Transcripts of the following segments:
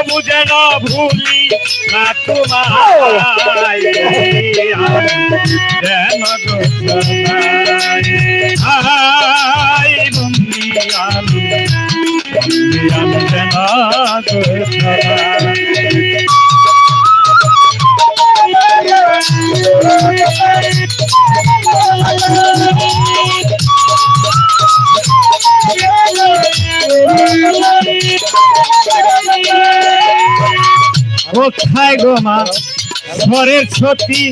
তবু যেন ভুলি না তোমায়। যেন আই বন্দি আমি আমি যেন গো সদাই কোথায় গো মা? স্বরের সতী।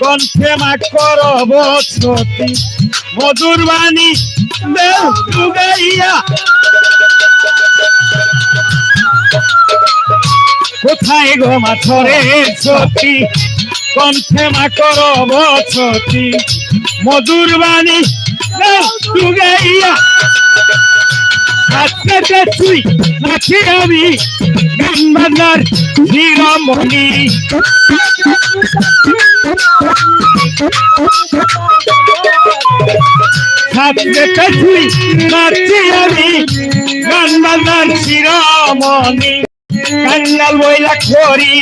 কণ্ঠে মা করব সতী মধুর বাণী দেও ডুবাইয়া কোথায় গো মা স্বরের সতী? কণ্ঠে মা করব সতী মধুর বাণী দেও ডুবাইয়া আজকে তুই নাকি আমি গান্ধার শিরোমণি আজকে তুই নাকি আমি গান্ধার শিরোমণি। কাঙ্গাল বইলা করি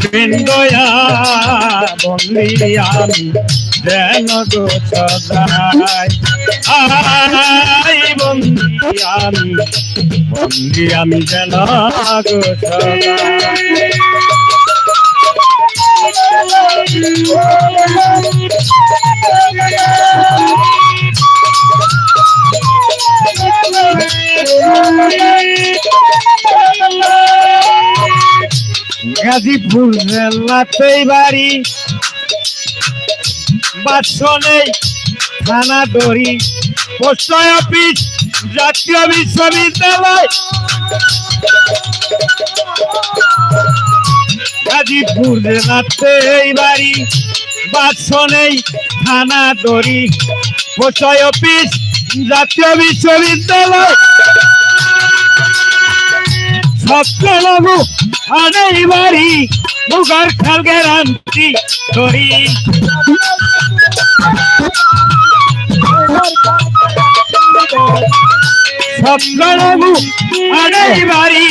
বৃন্দয়া বন্দি আমি, যেন গো সদাই। আই বন্দি আমি বন্দি আমি গো সদাই। গাজীপুর জেলাতেই বাড়ি। বাসনে থানা দড়ি। পোস্ট অফিস, জাতীয় বিশ্ববিদ্যালয়। গাজীপুর জেলাতেই বাড়ি। বাসনে থানা দড়ি। পোস্ট অফিস, জাতীয় বিশ্ববিদ্যালয়। সপ্তলঘু আনেই বাড়ি মুগার খাল গ্যারান্টি ধরি। সপ্তলঘু আনেই বাড়ি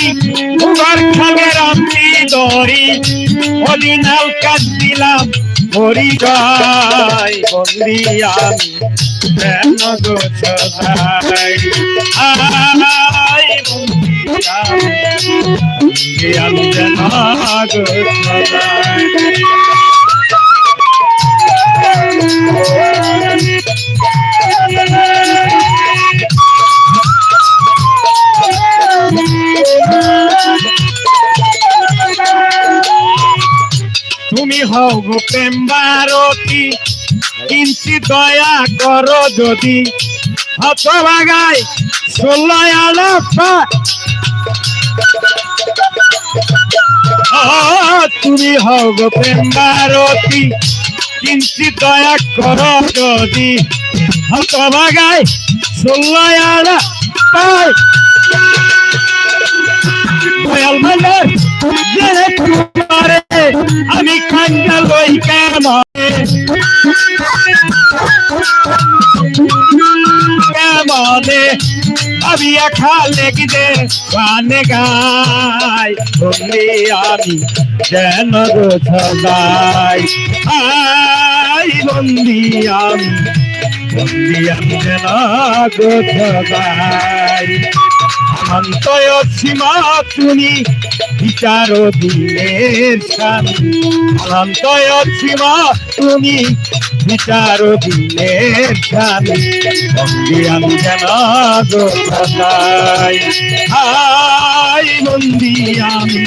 মুগার খাল গ্যারান্টি ধরি। অদিনাল কাজ দিলাম মরি গাই বন্দি আমি কেন গো সদাই আই তুমি হও গো প্রেম কিঞ্চি দয়া করো যদি। হতভাগায় ষোলোয় আলাপা তুমি হও গো প্রেম বারতি কিঞ্চি দয়া করো যদি। হতভাগায় জেনে তোমারে আমি কেমনে কেমনে ভাবিয়া একা গিদে গানে গাই। বললি আমি যেন সদাই আই বন্দি আমি বন্দি আমি যেন সদাই অন্তয় সীমা তুমি বিচার দিনের অন্তয় সীমা তুমি বিচার দিনের স্বামী। আমি গো হাই বন্দি আমি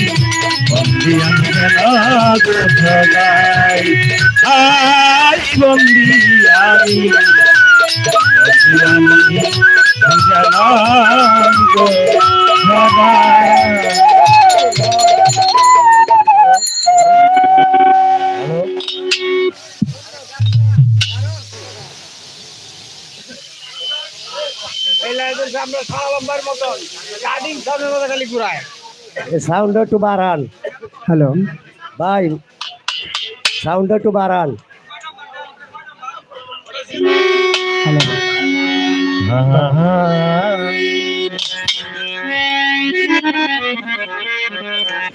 বন্দি আমি বন্দি আমি সাউন্ড একটু বাড়ান। হ্যালো ভাই সাউন্ড একটু বাড়ান।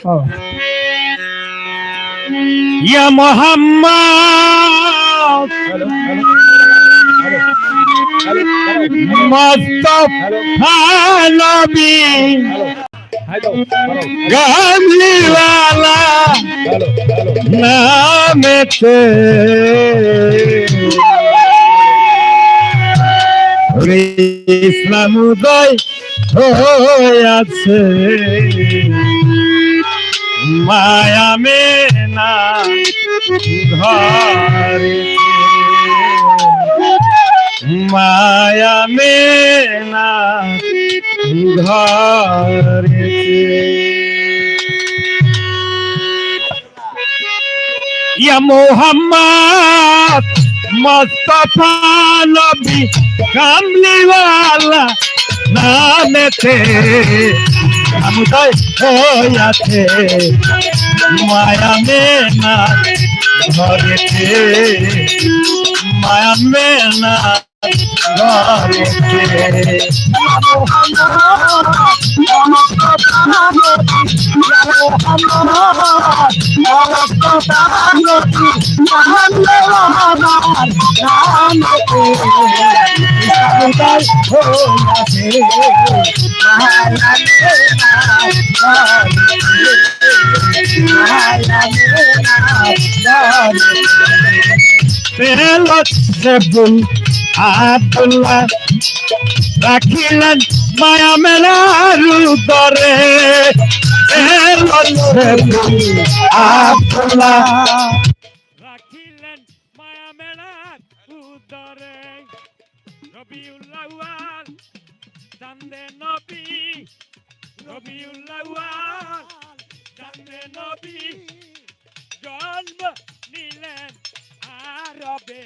Oh. Ya Muhammad. Mustafa Nabi. Gandhi, wala Naam te ইসলাম উদয় হয়েছে মায়া মেনা ঘরে। মায়া মেনা ঘরে। ইয়া মোহাম্মদ মুস্তাফা নবী কামলিওয়ালা নামেতে আমদাই হইয়াছে। মায়া মেনা ঘরেতে মায়া মেনা ঘরেতে। সেবুল আব্দুল্লাহ রাখিলেন মায়া পেলত সেবুল আব্দুল্লাহ রাখিলেন মায়া মেলার উদরে। রবিউল্লাহ চান্দে নবী। রবিউল্লাহ চান্দে নবী। জন্ম নিলেন আরবে।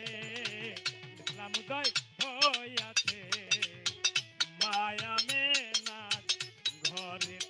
ইসলামোদয় হইয়াছে। মায়া মেনার ঘরেতে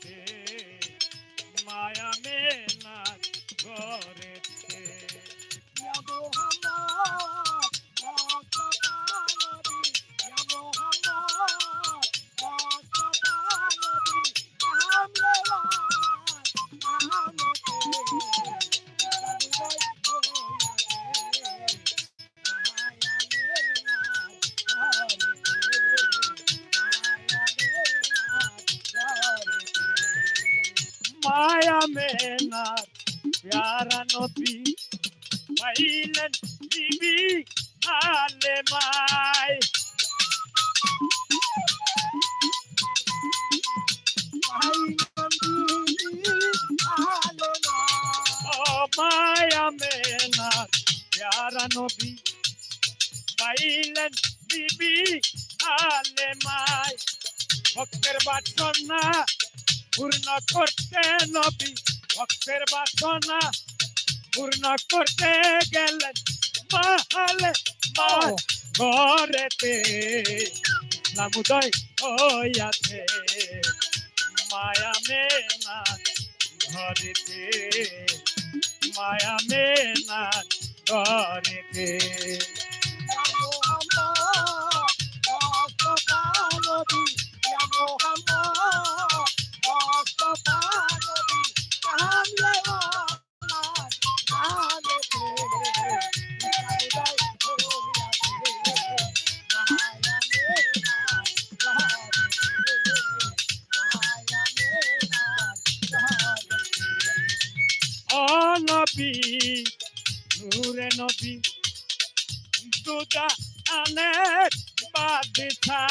মায়া মেনার প্যারা নবী পাইলেন বিবি আলে মায় ও মায়া মেনার প্যারা নবী পাইলেন বিবি আলে মায় ভক্তের বাসনা পূর্ণ করতে নবী, ভক্তের বাসনা। পূর্ণ করতে গেলেন মাহালে ঘরেতে। নামুদয় হইয়াছে, মায়া মেনা ঘরেতে। মায়া মেনা ঘরেতে। নবী, নূরে নবী দুদা আনের বাদিশা।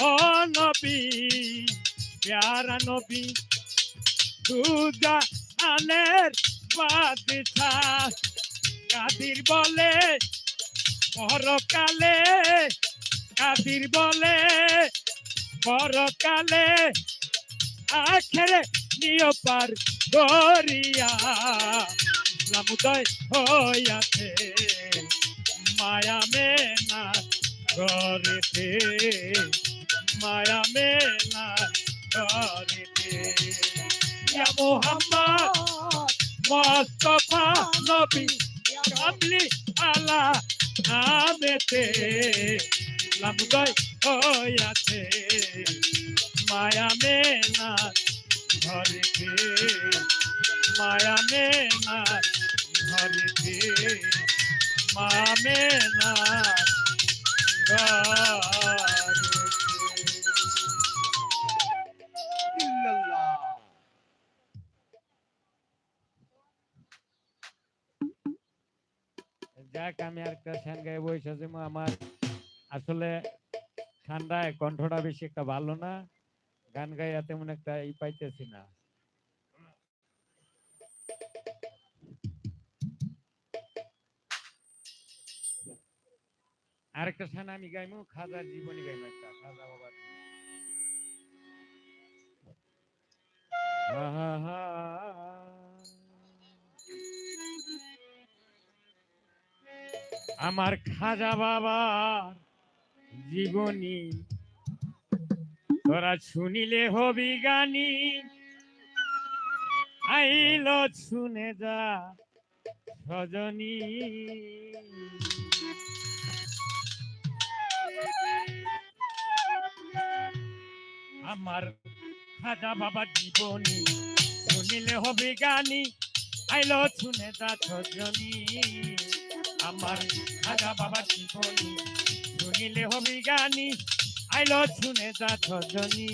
ও নবী প্যারা নবী দুদা আনের বাদিশা। কাদির বলে, পরকালে কাদির বলে, পরকালে আখেরে নিয়পার দরিয়া লামুদয় হইয়াছে। মায়া মেনা ঘরেতে মায়া মেনা ঘরেতে ইয়া মোহাম্মদ, মুস্তাফা নবী কামলি আলা নামেতে। লামুদয় হইয়াছে। মায়া মেনা ঘরেতে মায়া মেনা ঘরেতে মা মেনা ঘরেতে যাক, আমি আরেকটা গান গায়ে বসে আমার আসলে ঠান্ডায় কণ্ঠটা বেশি একটা ভালো না, গান গাইয়া তেমন একটা ই পাইতেছি না। আরেকটা ছান আমি গাইমু খাজার জীবনী গাইমু একটা, খাজা বাবার আমার খাজা বাবা জীবনী। তোরা শুনিলে হবি গানি। আইল শুনে যা সজনী। আমার খাজা বাবা জীবনী, শুনিলে হবি গানি। আইল শুনে যা সজনী। আমার খাজা বাবা জীবনী শুনিলে হবি গানি আইল শুনে যা সজনী